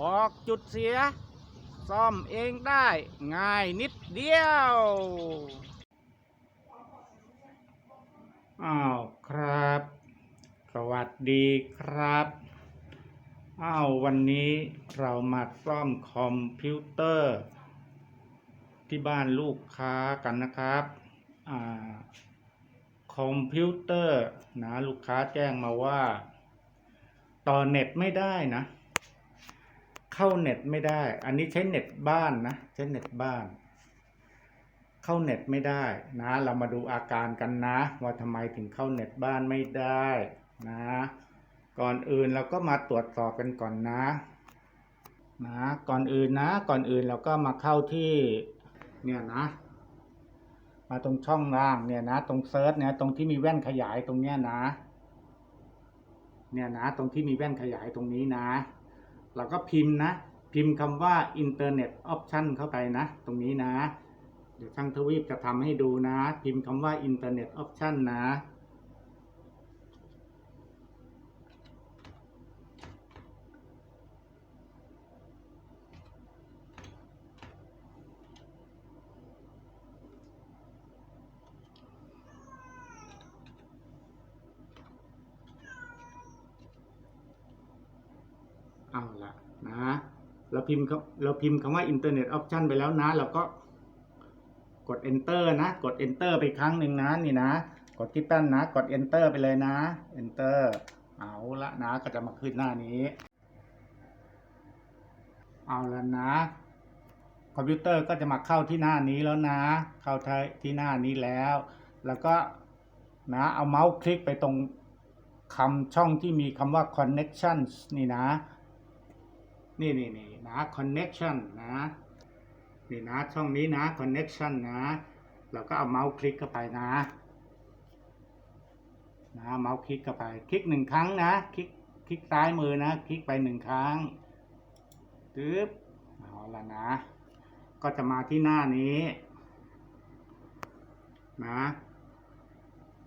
บอกจุดเสีย ซ่อมเองได้ง่ายนิดเดียว อ้าวครับ สวัสดีครับ อ้าววันนี้เรามาซ่อมคอมพิวเตอร์ ที่บ้านลูกค้ากันนะครับ อ่าคอมพิวเตอร์นะลูกค้าแจ้งมาว่า ต่อเน็ตไม่ได้นะ เข้าเน็ตไม่ได้ อันนี้ใช้เน็ตบ้านนะ ใช้เน็ตบ้าน เข้าเน็ตไม่ได้นะ เรามาดูอาการกันนะ ว่าทำไมถึงเข้าเน็ตบ้านไม่ได้นะ ก่อนอื่นเราก็มาตรวจสอบกันก่อนนะนะก่อนอื่นนะ ก่อนอื่นเราก็มาเข้าที่เนี่ยนะ มาตรงช่องล่างเนี่ยนะ ตรงเซิร์ชเนี่ยตรงที่มีแว่นขยายตรงเนี้ยนะ เนี่ยนะ ตรงที่มีแว่นขยายตรงนี้นะ เราก็พิมพ์นะ พิมพ์คำว่า Internet Option เข้าไปนะ ตรงนี้นะ เดี๋ยวช่างทวีปจะทำให้ดูนะ พิมพ์คำว่า Internet Option นะ เอาละนะเราพิมพ์เราพิมพ์คำว่า Internet Option ไปแล้วนะ เราก็กด Enter นะ กด Enter ไปครั้งหนึ่งนะนี่นะ กดที่แป้นนะ กด Enter ไปเลยนะ Enter เอาละนะ ก็จะมาขึ้นหน้านี้ เอาละนะ คอมพิวเตอร์ก็จะมาเข้าที่หน้านี้แล้วนะ เข้าที่หน้านี้แล้ว แล้วก็นะ เอาเมาส์คลิกไปตรงคำช่องที่มีคำว่า connections นี่นะ นี่นี่นี่นะ connection นะนี่นะช่องนี้นะ connection นะเราก็เอาเมาส์คลิกเข้าไปนะนะเมาส์คลิกเข้าไป คลิกหนึ่งครั้งนะ คลิกคลิกซ้ายมือนะ คลิกไปหนึ่งครั้งตึ๊บเอาละนะ ก็จะมาที่หน้านี้นะ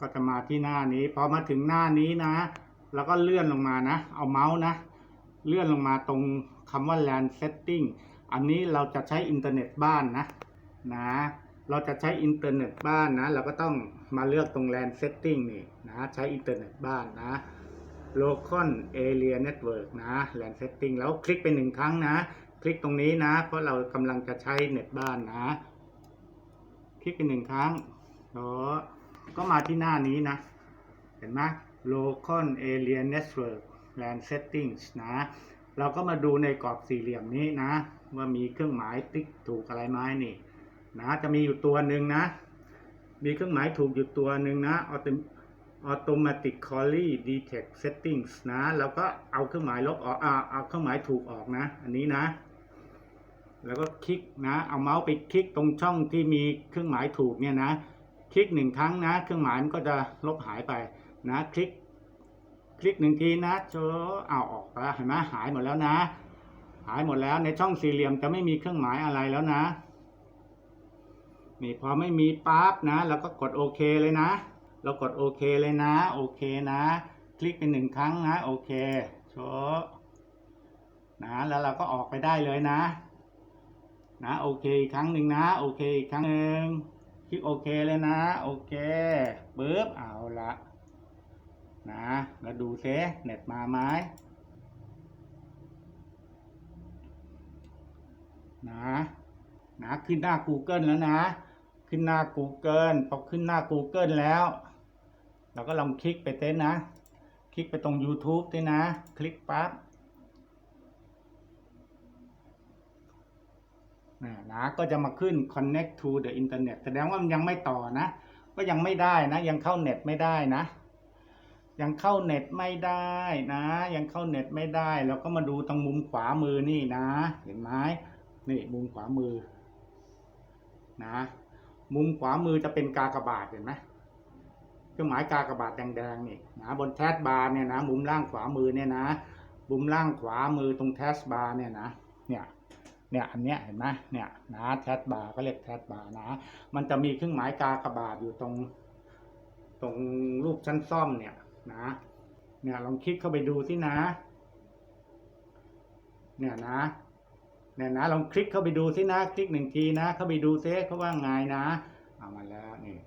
ก็จะมาที่หน้านี้พอมาถึงหน้านี้นะ แล้วก็เลื่อนลงมานะ เอาเมาส์นะ เลื่อนลงมาตรง คำว่า LAN setting อันนี้เราจะใช้อินเทอร์เน็ตบ้านนะนะ เราจะใช้อินเทอร์เน็ตบ้านนะ เราก็ต้องมาเลือกตรง LAN setting นี่นะใช้อินเทอร์เน็ตบ้านนะ local area network นะ LAN setting แล้วคลิกไปหนึ่งครั้งนะ คลิกตรงนี้นะ เพราะเรากำลังจะใช้เน็ตบ้านนะ คลิกไปหนึ่งครั้งโอ้ก็มาที่หน้านี้นะ เห็นไหม local area network LAN settings นะ เราก็มาดูในกรอบสี่เหลี่ยมนี้นะ ว่ามีเครื่องหมายติ๊กถูกอะไรไหมนี่นะจะมีอยู่ตัวหนึ่งนะ มีเครื่องหมายถูกอยู่ตัวหนึ่งนะ Autom- automatically detect settings นะเราก็เอาเครื่องหมายลบออกเอาเครื่องหมายถูกออกนะ อันนี้นะ แล้วก็คลิกนะ เอาเมาส์ไปคลิกตรงช่องที่มีเครื่องหมายถูกเนี่ยนะ คลิกหนึ่งครั้งนะ เครื่องหมายมันก็จะลบหายไปนะ คลิก คลิกหนึ่งทีนะโชว์เอาออกแล้วเห็นไหมหายหมดแล้วนะ หายหมดแล้วในช่องสี่เหลี่ยมจะไม่มีเครื่องหมายอะไรแล้วนะ นี่พอไม่มีปั๊บนะเราก็กดโอเคเลยนะ เรากดโอเคเลยนะ โอเคนะ คลิกไปหนึ่งครั้งนะ โอเคโชนะแล้วเราก็ออกไปได้เลยนะ นะโอเคอีกครั้งหนึ่งนะ โอเคอีกครั้งหนึ่งคลิกโอเคเลยนะ โอเคปึ๊บเอา นะ แล้วดูเซเน็ตมาไหมนะนะขึ้นหน้า Google แล้วนะ ขึ้นหน้า Google พอขึ้นหน้า Google แล้ว เราก็ลองคลิกไปเต้นนะ คลิกไปตรง YouTube ด้วยนะ คลิกปั๊บนะนะก็จะมาขึ้น connect to the internet แสดงว่ามันยังไม่ต่อนะ ก็ยังไม่ได้นะ ยังเข้าเน็ตไม่ได้นะ ยังเข้าเน็ตไม่ได้นะ ยังเข้าเน็ตไม่ได้ เราก็มาดูตรงมุมขวามือนี่นะ เห็นไหมนี่มุมขวามือ นะ มุมขวามือจะเป็นกากบาทเห็นไหมเครื่องหมายกากบาทแดงๆนี่นะบนแทสบาร์เนี่ยนะ มุมล่างขวามือเนี่ยนะ มุมล่างขวามือตรงแทสบาร์เนี่ยนะ เนี่ยเนี่ยอันเนี้ยเห็นไหมเนี่ยนะแทสบาร์ก็เรียกแทสบาร์นะ มันจะมีเครื่องหมายกากบาทอยู่ตรง ตรงรูปชั้นซ่อมเนี่ย นะเนี่ยลองคลิกเข้าไปดูสินะ เนี่ยนะ เนี่ยนะลองคลิกเข้าไปดูสินะ คลิกหนึ่งทีนะ เข้าไปดูซิเขาว่าไงนะเอามาแล้วนี่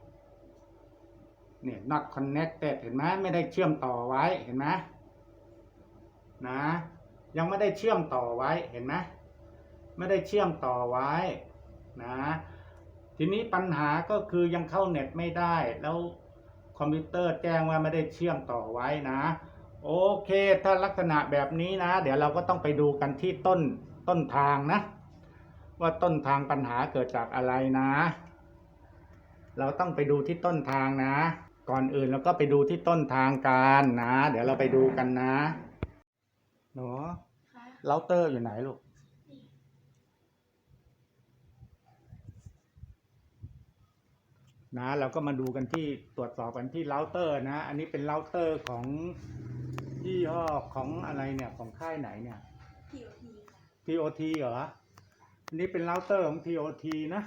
เนี่ย not connected เห็นไหมไม่ได้เชื่อมต่อไว้เห็นไหมนะ ยังไม่ได้เชื่อมต่อไว้เห็นไหมไม่ได้เชื่อมต่อไว้นะ ทีนี้ปัญหาก็คือยังเข้าเน็ตไม่ได้แล้ว คอมพิวเตอร์แจ้งว่าไม่ได้เชื่อมต่อไว้นะ โอเค ถ้าลักษณะแบบนี้นะ เดี๋ยวเราก็ต้องไปดูกันที่ต้นต้นทางนะ ว่าต้นทางปัญหาเกิดจากอะไรนะ เราต้องไปดูที่ต้นทางนะ ก่อนอื่นเราก็ไปดูที่ต้นทางกันนะ เดี๋ยวเราไปดูกันนะหนูค่ะเราเตอร์อยู่ไหนลูก นะเราก็มาดูกันที่ตรวจสอบกันที่เราเตอร์นะ อันนี้เป็นเราเตอร์ของยี่ห้อของอะไรเนี่ยของค่ายไหนเนี่ยทีโอทีค่ะ TOT เหรออันนี้เป็นเราเตอร์ของ TOT นะ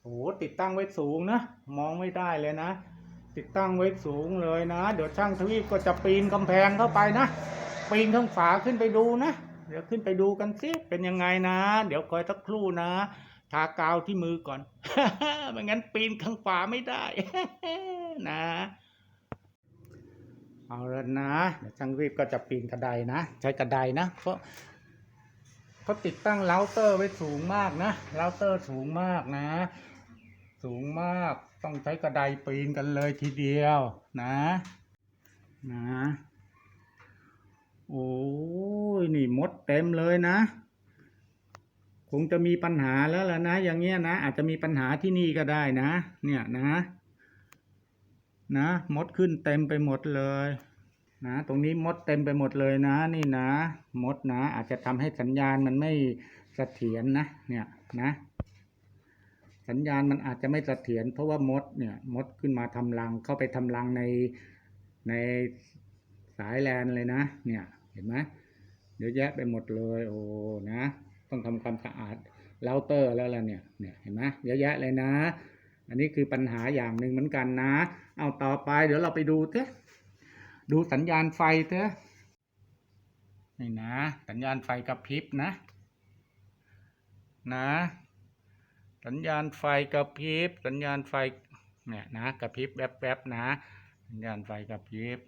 โอ้โหติดตั้งไว้สูงนะ มองไม่ได้เลยนะ ติดตั้งไว้สูงเลยนะ เดี๋ยวช่างทวีปก็จะปีนกำแพงเข้าไปนะ ปีนข้างฝาขึ้นไปดูนะ เดี๋ยวขึ้นไปดูกันสิเป็นยังไงนะ เดี๋ยวคอยสักครู่นะ ทากาวที่มือก่อนไม่งั้นปีนข้างฝาไม่ได้ นะ เอาแล้วนะเดี๋ยวช่างทวีปก็จะปีนกระไดนะ ใช้กระไดนะ เพราะเขาติดตั้งเราเตอร์ไว้สูงมากนะเราเตอร์สูงมากนะ สูงมากต้องใช้กระไดปีนกันเลยทีเดียวนะ นะ โอ้ยนี่มดเต็มเลยนะ คงจะมีปัญหาแล้วล่ะนะ อย่างเงี้ยนะ อาจจะมีปัญหาที่นี่ก็ได้นะ เนี่ยนะ นะมดขึ้นเต็มไปหมดเลย นะ ตรงนี้มดเต็มไปหมดเลยนะ นี่นะมดนะ อาจจะทำให้สัญญาณมันไม่เสถียรนนะ เนี่ยนะ สัญญาณมันอาจจะไม่เสถียรเพราะว่ามดเนี่ย มดขึ้นมาทำรังเข้าไปทำรังในในสายแลนเลยนะ เนี่ย เห็นไหมเยอะแยะไปหมดเลย โอ้ นะ ต้องทำความสะอาดเราเตอร์แล้วล่ะเนี่ยเนี่ยเห็นไหมเยอะแยะเลยนะ อันนี้คือปัญหาอย่างหนึ่งเหมือนกันนะ เอาต่อไปเดี๋ยวเราไปดูเถอะดูสัญญาณไฟเถอะนี่นะ สัญญาณไฟกระพริบนะ นะ สัญญาณไฟกระพริบสัญญาณไฟเนี่ยนะกระพริบแวบๆนะ สัญญาณไฟกระพริบ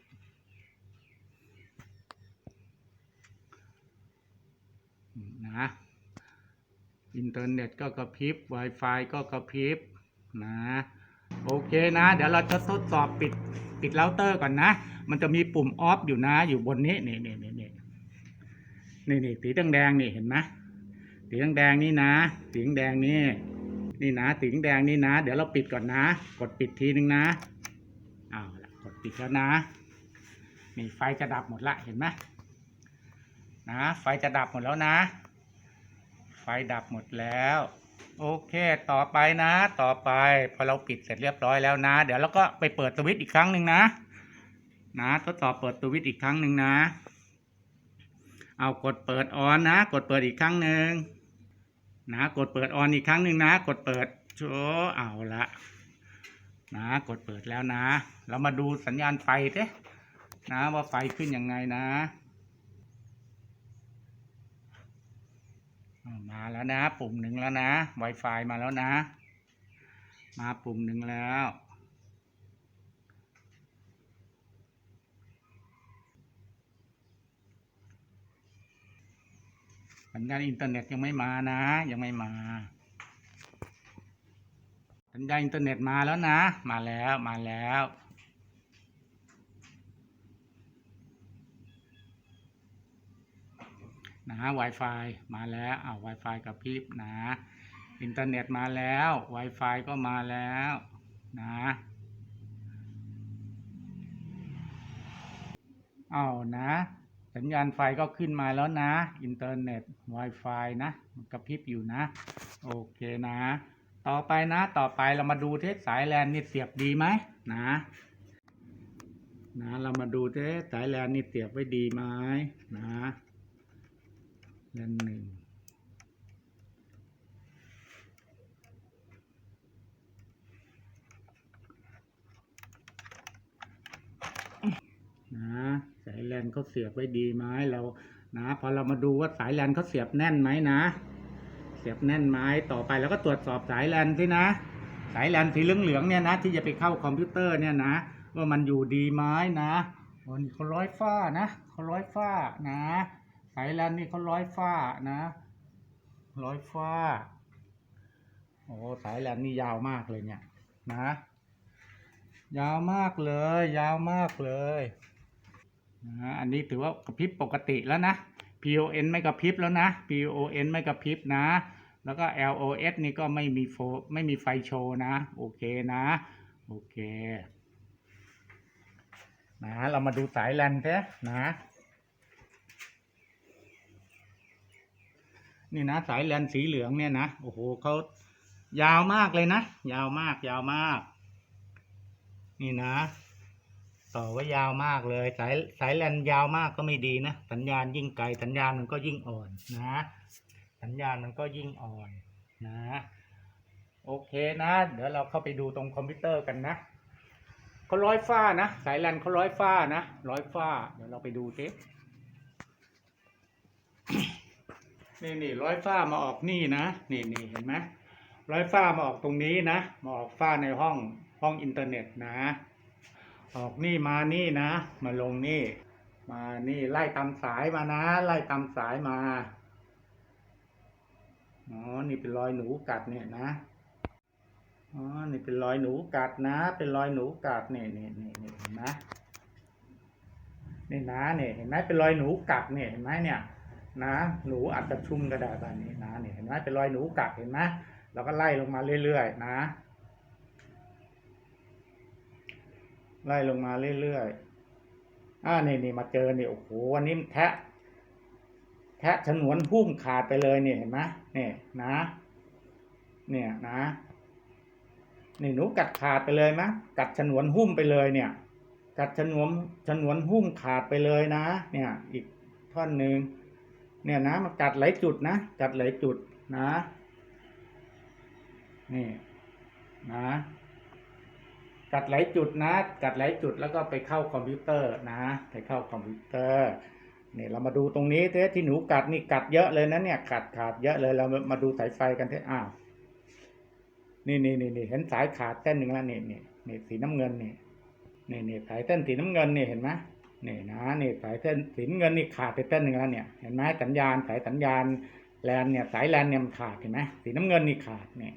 นะ อินเทอร์เน็ตก็กระพริบ Wi-Fi ก็กระพริบนะโอเคนะ เดี๋ยวเราจะทดสอบปิดปิดเราเตอร์ก่อนนะ มันจะมีปุ่มออฟอยู่นะ อยู่บนนี้นี่นี่นี่นี่นี่นี่สีแดงนี่เห็นไหมสีแดงๆนี่นะสีแดงนี่นี่นะสีแดงนี่นะ เดี๋ยวเราปิดก่อนนะ กดปิดทีนึงนะเอาละกดปิดแล้วนะนี่ไฟจะดับหมดละเห็นไหมนะไฟจะดับหมดแล้วนะ ดับหมดแล้ว โอเค ต่อไปนะ ต่อไปพอเราปิดเสร็จเรียบร้อยแล้วนะ เดี๋ยวเราก็ไปเปิดสวิตช์อีกครั้งหนึ่งนะ นะทดสอบเปิดสวิตช์อีกครั้งหนึ่งนะ เอากดเปิดออนนะ กดเปิดอีกครั้งหนึ่งนะ กดเปิดออนอีกครั้งหนึ่งนะ กดเปิดโชเอาละนะกดเปิดแล้วนะ เรามาดูสัญญาณไฟเด้นะว่าไฟขึ้นยังไงนะ อ่า มาแล้วนะ ปุ่มหนึ่งแล้วนะ Wi-Fi มาแล้วนะ มาปุ่มหนึ่งแล้ว สัญญาณอินเทอร์เน็ตยังไม่มานะ ยังไม่มา สัญญาณอินเทอร์เน็ตมาแล้วนะ มาแล้วมาแล้ว นะ Wi-Fi มาแล้วอ่า Wi-Fi กับพริบนะ อินเทอร์เน็ตมาแล้ว Wi-Fi ก็มาแล้วนะเอานะ สัญญาณไฟก็ขึ้นมาแล้วนะ อินเทอร์เน็ต Wi-Fi นะมันกระพริบอยู่นะ โอเคนะ ต่อไปนะ ต่อไปเรามาดูเทสสายแลนนี่เสียบดีไหมนะนะ เรามาดูเทสสายแลนนี่เสียบไว้ดีไหมนะ แลนหนึ่งนะสายแลนเขาเสียบไว้ดีไหมเรานะพอเรามาดูว่าสายแลนเขาเสียบแน่นไหมนะ เสียบแน่นไหมต่อไปเราก็ตรวจสอบสายแลนสินะ สายแลนสีเหลืองๆเนี่ยนะ ที่จะไปเข้าคอมพิวเตอร์เนี่ยนะ ว่ามันอยู่ดีไหมนะโอ้นี่เขาร้อยฝ้านะเขาร้อยฝ้านะ สายแลนนี่เขาร้อยฝ้านะ ร้อยฝ้า โอ้สายแลนนี่ยาวมากเลยเนี่ย นะ ยาวมากเลย ยาวมากเลยนะอันนี้ถือว่ากระพริบปกติแล้วนะ PON ไม่กระพริบแล้วนะ PON ไม่กระพริบนะ แล้วก็ LOS นี่ก็ไม่มีโฟไม่มีไฟโชว์นะ โอเคนะ โอเค นะ เรามาดูสายแลนเถอะนะ นี่นะสายแลนสีเหลืองเนี่ยนะโอ้โหเขายาวมากเลยนะ ยาวมาก ยาวมาก นี่นะ ต่อไว้ยาวมากเลย สายสายแลนยาวมากก็ไม่ดีนะสัญญาณยิ่งไกลสัญญาณมันก็ยิ่งอ่อนนะ สัญญาณมันก็ยิ่งอ่อนนะ โอเคนะ เดี๋ยวเราเข้าไปดูตรงคอมพิวเตอร์กันนะเขาร้อยฝ้านะสายแลนเขาร้อยฝ้านะร้อยฝ้า เดี๋ยวเราไปดูสิ นี่นี่ร้อยฝ้ามาออกนี่นะนี่นี่เห็นไหมร้อยฝ้ามาออกตรงนี้นะมาออกฝ้าในห้องห้องอินเทอร์เน็ตนะ ออกนี่มานี่นะ มาลงนี่ มานี่ไล่ตามสายมานะ ไล่ตามสายมาอ๋อนี่เป็นรอยหนูกัดเนี่ยนะอ๋อนี่เป็นรอยหนูกัดนะ เป็นรอยหนูกัดเนี่ยเนี่ยเนี่ยเนี่ยเห็นไหมนี่นะเนี่ยเห็นไหมเป็นรอยหนูกัดเนี่ยเห็นไหมเนี่ย นะหนูอาจจะชุ่มก็ได้แบบนี้นะเนี่ยเห็นไหมเป็นรอยหนูกัดเห็นไหมเราก็ไล่ลงมาเรื่อยๆนะ ไล่ลงมาเรื่อยๆอ่านี่นี่มาเจอนี่โอ้โหวันนี้แทะ แทะฉนวนหุ้มขาดไปเลยเนี่ยเห็นไหมเนี่ยนะ เนี่ยนะนี่หนูกัดขาดไปเลยมะกัดฉนวนหุ้มไปเลยเนี่ย กัดฉนวนฉนวนหุ้มขาดไปเลยนะ เนี่ย อีกท่อนหนึ่ง เนี่ยนะมากัดหลายจุดนะกัดหลายจุดนะนี่นะกัดหลายจุดนะกัดหลายจุดแล้วก็ไปเข้าคอมพิวเตอร์นะ ไปเข้าคอมพิวเตอร์เนี่ยเรามาดูตรงนี้เทที่หนูกัดนี่กัดเยอะเลยนะเนี่ยกัดขาดเยอะเลยเรามาดูสายไฟกันเทอ้าวนี่นี่นี่นี่เห็นสายขาดเส้นหนึ่งแล้วนี่นี่นี่สีน้ำเงินนี่นี่นี่สายเส้นสีน้ำเงินนี่เห็นไหม นี่นะนี่สายเส้นสีน้ำเงินนี่ขาดไปเส้นหนึ่งแล้วเนี่ยเห็นไหมสัญญาณสายสัญญาณแลนเนี่ยสายแลนเนี่ยมันขาดเห็นไหมสีน้ำเงินนี่ขาดเนี่ย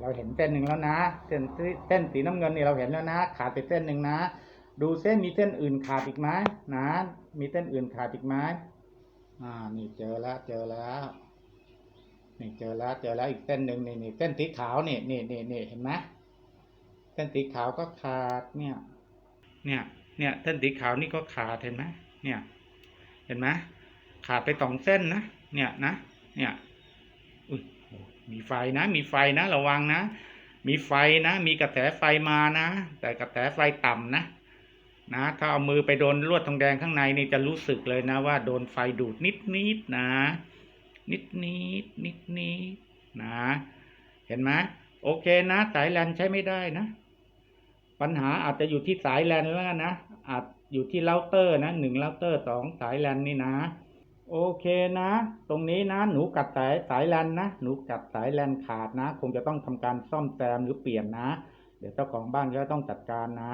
เราเห็นเส้นหนึ่งแล้วนะเส้นเส้นสีน้ำเงินนี่เราเห็นแล้วนะ ขาดไปเส้นหนึ่งนะ ดูเส้นมีเส้นอื่นขาดอีกไหมนะ มีเส้นอื่นขาดอีกไหมอ่านี่เจอแล้วเจอแล้วนี่เจอแล้วเจอแล้วอีกเส้นหนึ่งนี่นี่เส้นสีขาวนี่นี่นี่นี่เห็นไหมเส้นสีขาวก็ขาดเนี่ย เนี่ย เนี่ยเส้นสีขาวนี่ก็ขาดเห็นไหมเนี่ย เห็นไหมขาดไปสองเส้นนะเนี่ยนะเนี่ยอุ้ยมีไฟนะ มีไฟนะระวังนะ มีไฟนะ มีกระแสไฟมานะ แต่กระแสไฟต่ำนะนะถ้าเอามือไปโดนลวดทองแดงข้างในนี่จะรู้สึกเลยนะว่าโดนไฟดูดนิดนิดๆนะ นิดนิดนิดนิดๆนะ เห็นไหมโอเคนะ สายแลนใช้ไม่ได้นะ ปัญหาอาจจะอยู่ที่สายแลนแล้วนะ อาจอยู่ที่เราเตอร์นะหนึ่งเราเตอร์สองสายแลนนี่นะ โอเคนะ ตรงนี้นะ หนูกัดสายสายแลนนะ หนูกัดสายแลนขาดนะ คงจะต้องทำการซ่อมแซมหรือเปลี่ยนนะ เดี๋ยวเจ้าของบ้านก็ต้องจัดการนะ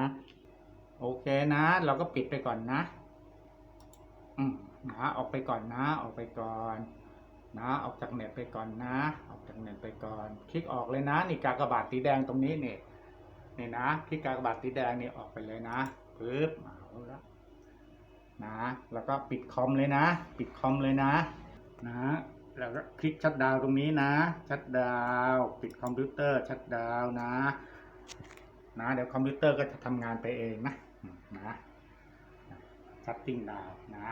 โอเคนะ เราก็ปิดไปก่อนนะ อืมนะออกไปก่อนนะ ออกไปก่อนนะออกจากเน็ตไปก่อนนะ ออกจากเน็ตไปก่อน คลิกออกเลยนะ นี่กากบาทสีแดงตรงนี้เนี่ย นี่นะคลิกกากบาทสีแดงนี่ออกไปเลยนะปึ๊บเอาละนะ แล้วก็ปิดคอมเลยนะ ปิดคอมเลยนะ นะ แล้วก็คลิกชัดดาวตรงนี้นะ ชัดดาวปิดคอมพิวเตอร์ชัดดาวนะ นะ เดี๋ยวคอมพิวเตอร์ก็จะทำงานไปเองนะ นะชัดติ้งดาวนะ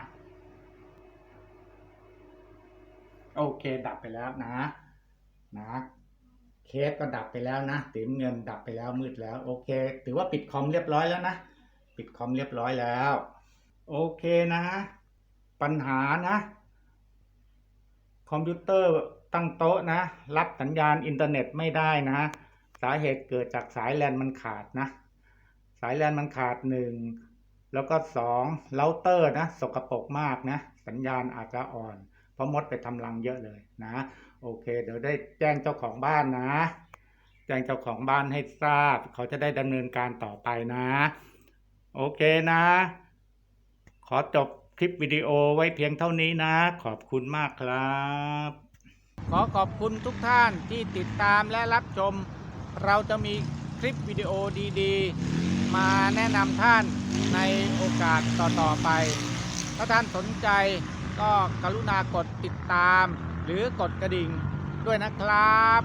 โอเคดับไปแล้วนะ นะ เคสก็ดับไปแล้วนะสีน้ำเงินดับไปแล้วมืดแล้วโอเค ถือว่าปิดคอมเรียบร้อยแล้วนะ ปิดคอมเรียบร้อยแล้ว โอเคนะ ปัญหานะ คอมพิวเตอร์ตั้งโต๊ะนะ รับสัญญาณอินเทอร์เน็ตไม่ได้นะ สาเหตุเกิดจากสายแลนมันขาดนะ สายแลนมันขาดหนึ่งแล้วก็สองเราเตอร์นะ สกปรกมากนะ สัญญาณอาจจะอ่อน เพราะมดไปทำรังเยอะเลยนะ โอเค เดี๋ยวได้แจ้งเจ้าของบ้านนะ แจ้งเจ้าของบ้านให้ทราบ เขาจะได้ดำเนินการต่อไปนะ โอเคนะ ขอจบคลิปวิดีโอไว้เพียงเท่านี้นะ ขอบคุณมากครับ ขอขอบคุณทุกท่านที่ติดตามและรับชม เราจะมีคลิปวิดีโอดีๆ มาแนะนำท่านในโอกาสต่อๆไป ถ้าท่านสนใจก็กรุณากดติดตาม รือกดกระดิ่งด้วยนะครับ